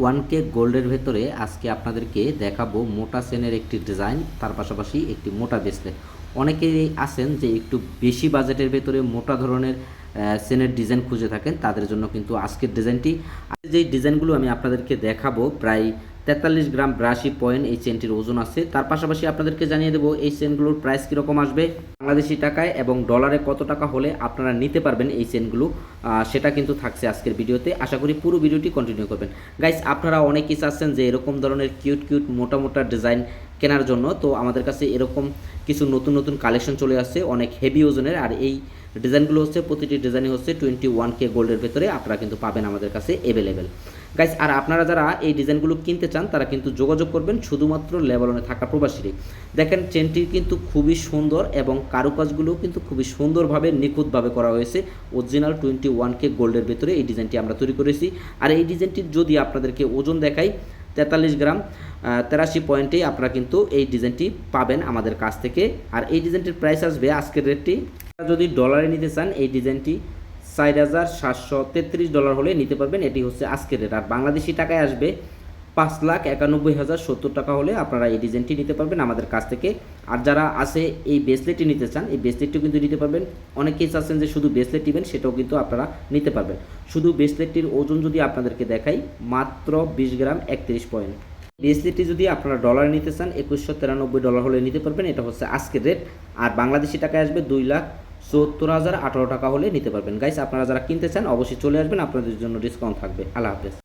One কে গোল্ডের ভেতরে আজকে আপনাদেরকে দেখাবো মোটা সেনের একটি ডিজাইন, তার পাশাপাশি একটি মোটা ব্রেসলেট অনেকেই আছেন যে একটু বেশি বাজেটের ভেতরে মোটা ধরনের সেনের ডিজাইন খুঁজে থাকেন, তাদের জন্য কিন্তু আজকের ডিজাইনটি। যেই ডিজাইনগুলো আমি আপনাদেরকে দেখাবো, প্রায় তেতাল্লিশ গ্রাম ব্রাশি পয়েন্ট এই চেনটির ওজন আছে। তার পাশাপাশি আপনাদেরকে জানিয়ে দেবো, এই চেনগুলোর প্রাইস কীরকম আসবে? বাংলাদেশি টাকায় এবং ডলারে কত টাকা হলে আপনারা নিতে পারবেন এই চেনগুলো সেটা কিন্তু থাকছে আজকের ভিডিওতে। আশা করি পুরো ভিডিওটি কন্টিনিউ করবেন। গাইস আপনারা অনেকেই চাচ্ছেন যে এরকম ধরনের কিউট কিউট মোটা মোটা ডিজাইন কেনার জন্য। তো আমাদের কাছে এরকম কিছু নতুন নতুন কালেকশন চলে আসছে, অনেক হেভি ওজনের। আর এই ডিজাইনগুলো হচ্ছে, প্রতিটি ডিজাইনই হচ্ছে টোয়েন্টি ওয়ান কে গোল্ডের ভেতরে আপনারা কিন্তু পাবেন আমাদের কাছে অ্যাভেলেবেল গাইস আর আপনারা যারা এই ডিজাইনগুলো কিনতে চান, তারা কিন্তু যোগাযোগ করবেন শুধুমাত্র লেবালনে থাকা প্রবাসীরই। দেখেন চেনটি কিন্তু খুবই সুন্দর এবং কারুকাজগুলো কিন্তু খুবই সুন্দরভাবে, নিখুঁতভাবে করা হয়েছে। অরিজিনাল টোয়েন্টি ওয়ান কে গোল্ডের ভেতরে এই ডিজাইনটি আমরা তৈরি করেছি। আর এই ডিজাইনটির যদি আপনাদেরকে ওজন দেখাই, তেতাল্লিশ গ্রাম তেরাশি পয়েন্টেই আপনারা কিন্তু এই ডিজাইনটি পাবেন আমাদের কাছ থেকে। আর এই ডিজাইনটির প্রাইস আসবে আজকের রেটটি যদি ডলারে নিতে চান, এই ডিজাইনটি চার হাজার সাতশো তেত্রিশ ডলার হলে নিতে পারবেন। এটি হচ্ছে আজকের রেট আর বাংলাদেশি টাকায় আসবে পাঁচ লাখ একানব্বই হাজার সত্তর টাকা হলে আপনারা এই ডিজাইনটি নিতে পারবেন আমাদের কাছ থেকে। আর যারা আছে এই ব্রেসলেটটি নিতে চান, এই ব্রেসলেটটিও কিন্তু নিতে পারবেন। অনেকেই চাচ্ছেন যে শুধু ব্রেসলেট নেবেন, সেটাও কিন্তু আপনারা নিতে পারবেন। শুধু ব্রেসলেটটির ওজন যদি আপনাদেরকে দেখাই, মাত্র বিশ গ্রাম একত্রিশ পয়েন্ট। ব্রেসলেটটি যদি আপনারা ডলারে নিতে চান, একুশশো তিরানব্বই ডলার হলে নিতে পারবেন। এটা হচ্ছে আজকের রেট আর বাংলাদেশি টাকায় আসবে দুই লাখ সত্তর হাজার আঠারো টাকা হলে নিতে পারবেন। গাইস আপনারা যারা কিনতে চান, অবশ্যই চলে আসবেন। আপনাদের জন্য ডিসকাউন্ট থাকবে। আল্লাহ হাফেজ।